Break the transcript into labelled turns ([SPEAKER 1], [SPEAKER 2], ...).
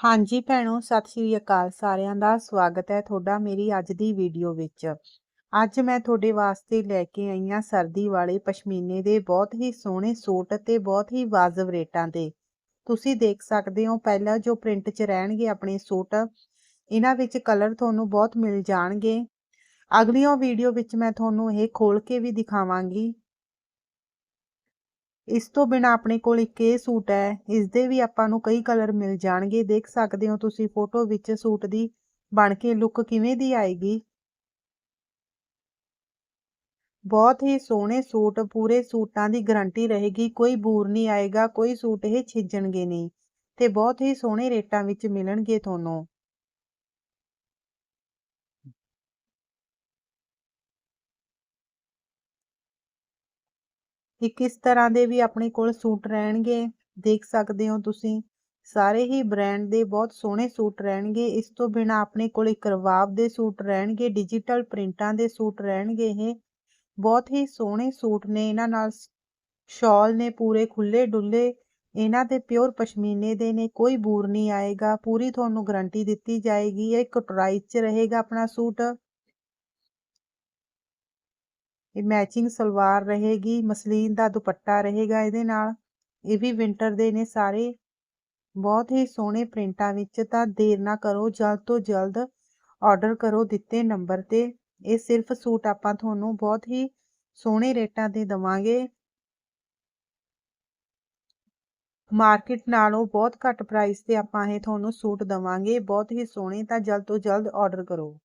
[SPEAKER 1] ਹਾਂਜੀ ਭੈਣੋ, ਸਤਿ ਸ਼੍ਰੀ ਅਕਾਲ ਸਾਰਿਆਂ ਦਾ, ਸਵਾਗਤ ਹੈ ਤੁਹਾਡਾ ਮੇਰੀ ਅੱਜ ਦੀ ਵੀਡੀਓ ਵਿੱਚ। ਅੱਜ ਮੈਂ ਤੁਹਾਡੇ ਵਾਸਤੇ ਲੈ ਕੇ ਆਈ ਹਾਂ ਸਰਦੀ ਵਾਲੇ ਪਸ਼ਮੀਨੇ ਦੇ ਬਹੁਤ ਹੀ ਸੋਹਣੇ ਸੂਟ ਤੇ ਬਹੁਤ ਹੀ ਵਾਜਬ ਰੇਟਾਂ ਤੇ। ਤੁਸੀਂ ਦੇਖ ਸਕਦੇ ਹੋ ਪਹਿਲਾਂ ਜੋ ਪ੍ਰਿੰਟ 'ਚ ਰਹਿਣਗੇ ਆਪਣੇ ਸੂਟ, ਇਹਨਾਂ ਵਿੱਚ ਕਲਰ ਤੁਹਾਨੂੰ ਬਹੁਤ ਮਿਲ ਜਾਣਗੇ। ਅਗਲੀਆਂ ਵੀਡੀਓ ਵਿੱਚ ਮੈਂ ਤੁਹਾਨੂੰ ਇਹ ਖੋਲ ਕੇ ਵੀ ਦਿਖਾਵਾਂਗੀ। ਇਸ ਤੋਂ ਬਿਨਾ ਆਪਣੇ ਕੋਲ ਇੱਕ ਇਹ ਸੂਟ ਹੈ। ਇਸ ਦੇ ਵੀ ਆਪਾਂ ਨੂੰ ਕਈ ਕਲਰ ਮਿਲ ਜਾਣਗੇ। ਦੇਖ ਸਕਦੇ ਹੋ ਤੁਸੀਂ ਫੋਟੋ ਵਿੱਚ ਸੂਟ ਦੀ ਬਣ ਕੇ ਲੁੱਕ ਕਿਵੇਂ ਦੀ ਆਏਗੀ। ਬਹੁਤ ਹੀ ਸੋਹਣੇ ਸੂਟ, ਪੂਰੇ ਸੂਟਾਂ ਦੀ ਗਾਰੰਟੀ ਰਹੇਗੀ। ਕੋਈ ਬੂਰ ਨਹੀਂ ਆਏਗਾ, ਕੋਈ ਸੂਟ ਇਹ ਛਿੱਜਣਗੇ ਨਹੀਂ ਤੇ ਬਹੁਤ ਹੀ ਸੋਹਣੇ ਰੇਟਾਂ ਵਿੱਚ ਮਿਲਣਗੇ ਤੁਹਾਨੂੰ। ਇੱਕ ਇਸ ਤਰ੍ਹਾਂ ਦੇ ਵੀ ਆਪਣੇ ਕੋਲ ਸੂਟ ਰਹਿਣਗੇ, ਦੇਖ ਸਕਦੇ ਹੋ ਤੁਸੀਂ। ਸਾਰੇ ਹੀ ਬ੍ਰਾਂਡ ਦੇ ਬਹੁਤ ਸੋਹਣੇ ਸੂਟ ਰਹਿਣਗੇ। ਇਸ ਤੋਂ ਬਿਨਾ ਆਪਣੇ ਕੋਲ ਇੱਕ ਰਵਾਬ ਦੇ ਸੂਟ ਰਹਿਣਗੇ, ਡਿਜੀਟਲ ਪ੍ਰਿੰਟਾਂ ਦੇ ਸੂਟ ਰਹਿਣਗੇ ਇਹ। ਬਹੁਤ ਹੀ ਸੋਹਣੇ ਸੂਟ ਨੇ, ਇਹਨਾਂ ਨਾਲ ਸ਼ਾਲ ਨੇ ਪੂਰੇ ਖੁੱਲੇ ਡੁੱਲੇ ਇਹਨਾਂ ਦੇ ਪਿਓਰ ਪਸ਼ਮੀਨੇ ਦੇ ਨੇ, ਕੋਈ ਬੂਰ ਨਹੀਂ ਆਏਗਾ। ਪੂਰੀ ਤੁਹਾਨੂੰ ਗਾਰੰਟੀ ਦਿੱਤੀ ਜਾਏਗੀ। ਇਹ ਕਟਰਾਈ 'ਚ ਰਹੇਗਾ ਆਪਣਾ ਸੂਟ। ਇਹ ਮੈਚਿੰਗ ਸਲਵਾਰ ਰਹੇਗੀ, ਮਸਲੀਨ ਦਾ ਦੁਪੱਟਾ ਰਹੇਗਾ ਇਹਦੇ ਨਾਲ। ਇਹ ਵੀ ਵਿੰਟਰ ਦੇ ਨੇ ਸਾਰੇ। ਬਹੁਤ ਹੀ ਸੋਹਣੇ ਪ੍ਰਿੰਟਾਂ ਵਿੱਚ ਤਾਂ ਦੇਰ ਨਾ ਕਰੋ, ਜਲਦ ਤੋਂ ਜਲਦ ਆਰਡਰ ਕਰੋ ਦਿੱਤੇ ਨੰਬਰ ਤੇ। ਇਹ ਸਿਰਫ ਸੂਟ ਆਪਾਂ ਤੁਹਾਨੂੰ ਬਹੁਤ ਹੀ ਸੋਹਣੇ ਰੇਟਾਂ ਤੇ ਦਵਾਂਗੇ। ਮਾਰਕੀਟ ਨਾਲੋਂ ਬਹੁਤ ਘੱਟ ਪ੍ਰਾਈਸ ਤੇ ਆਪਾਂ ਇਹ ਤੁਹਾਨੂੰ ਸੂਟ ਦਵਾਂਗੇ। ਬਹੁਤ ਹੀ ਸੋਹਣੇ ਤਾਂ ਜਲਦ ਤੋਂ ਜਲਦ ਆਰਡਰ ਕਰੋ।